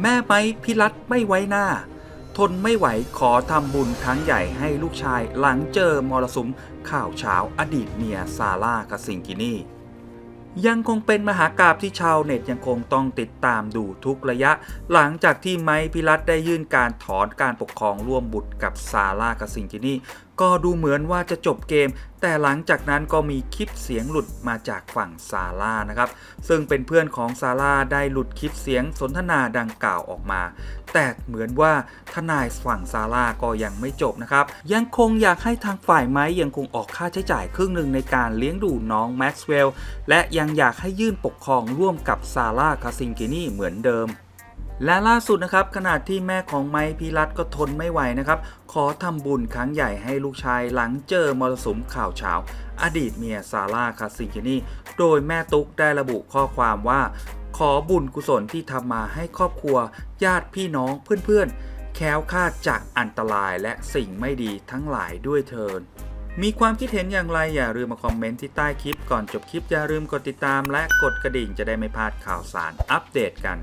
แม่ไม้พิรัตไม่ไว้หน้า ทนไม่ไหวขอทำบุญครั้งใหญ่ให้ลูกชายหลังเจอมรสุมข่าวเช้าอดีตเมียซาร่ากาซิงกินี่ยังคงเป็นมหากราบที่ชาวเน็ตยังคงต้องติดตามดูทุกระยะ หลังจากที่ไม้พิรัตได้ยื่นการถอนการปกครองร่วมบุตรกับซาร่ากาซิงกินี่ก็ดูเหมือนว่าจะจบเกมแต่หลังจากนั้นก็มีคลิปเสียงหลุดมาจากฝั่งซาร่านะครับ ซึ่งเป็นเพื่อนของซาร่าได้หลุดคลิปเสียงสนทนาดังกล่าวออกมา แต่เหมือนว่าทนายฝั่งซาร่าก็ยังไม่จบนะครับ ยังคงอยากให้ทางฝ่ายไม้ยังคงออกค่าใช้จ่ายครึ่งหนึ่งในการเลี้ยงดูน้องแม็กซ์เวลล์และยังอยากให้ยื่นปกครองร่วมกับซาร่าคาซิงกินีเหมือนเดิม และล่าสุดนะครับขณะที่แม่ของไม้พีรัตก็ทนไม่ไหวนะครับ ขอทำบุญครั้งใหญ่ให้ลูกชายหลังเจอมรสุมข่าวเช้าอดีตเมียซาร่าคาซิงกินีโดยแม่ตุ๊กได้ระบุข้อความว่า ขอบุญกุศลที่ทำมาให้ครอบครัว ญาติพี่น้องเพื่อนๆ แค้วคาดจากอันตรายและสิ่งไม่ดีทั้งหลายด้วยเทินมีความคิดเห็นอย่างไรอย่าลืมมาคอมเมนต์ที่ใต้คลิปก่อนจบคลิปอย่าลืมกดติดตามและกดกระดิ่งจะได้ไม่พลาดข่าวสารอัปเดตกัน